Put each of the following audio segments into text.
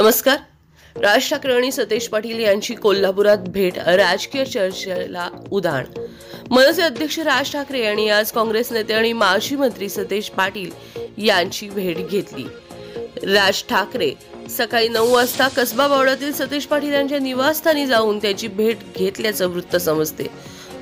नमस्कार. राज ठाकरे आणि सतेज पाटील यांची कोल्हापुरात भेट राजकीय चर्चेला उदाहरण. मनसे अध्यक्ष राज ठाकरे यांनी आज काँग्रेस नेते आणि माजी मंत्री सतेज पाटील यांची भेट घेतली. राज ठाकरे सकाळी नऊ वाजता कसबा बावड्यातील सतेज पाटील यांच्या निवासस्थानी जाऊन त्याची भेट घेतल्याचं वृत्त समजते.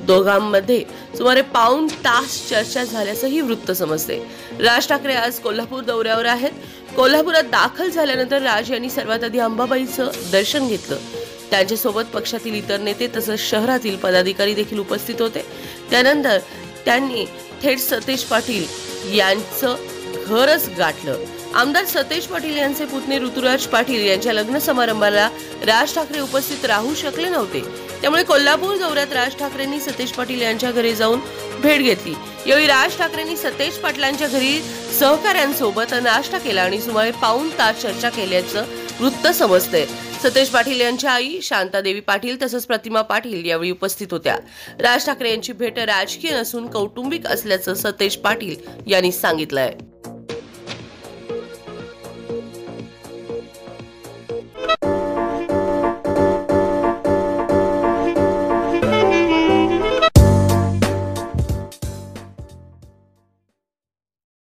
दोघांमध्ये सुमारे पाऊण तास चर्चा झाल्याचंही वृत्त समजते. राज ठाकरे आज कोल्हापूर दौऱ्यावर आहेत. कोल्हापुरात दाखल झाल्यानंतर राज यांनी सर्वात आधी अंबाबाईचं दर्शन घेतलं. त्यांच्यासोबत पक्षातील इतर नेते तसंच शहरातील पदाधिकारी देखील उपस्थित होते. त्यानंतर त्यांनी थेट सतेज पाटील यांचं घरच गाठलं. आमदार सतेज पाटील यांचे पुतणे ऋतुराज पाटील यांच्या लग्न समारंभाला राज ठाकरे उपस्थित राहू शकले नव्हते. त्यामुळे कोल्हापूर दौऱ्यात राज ठाकरेंनी सतेज पाटील यांच्या घरी जाऊन भेट घेतली. यावेळी राज ठाकरेंनी सतेज पाटलांच्या घरी सहकाऱ्यांसोबत नाश्ता केला आणि सुमारे पाऊन तास चर्चा केल्याचं वृत्त समजतंय. सतेज पाटील यांच्या आई शांतादेवी पाटील तसंच प्रतिमा पाटील यावेळी उपस्थित होत्या. राज ठाकरे यांची भेट राजकीय नसून कौटुंबिक असल्याचं सतेज पाटील यांनी सांगितलंय.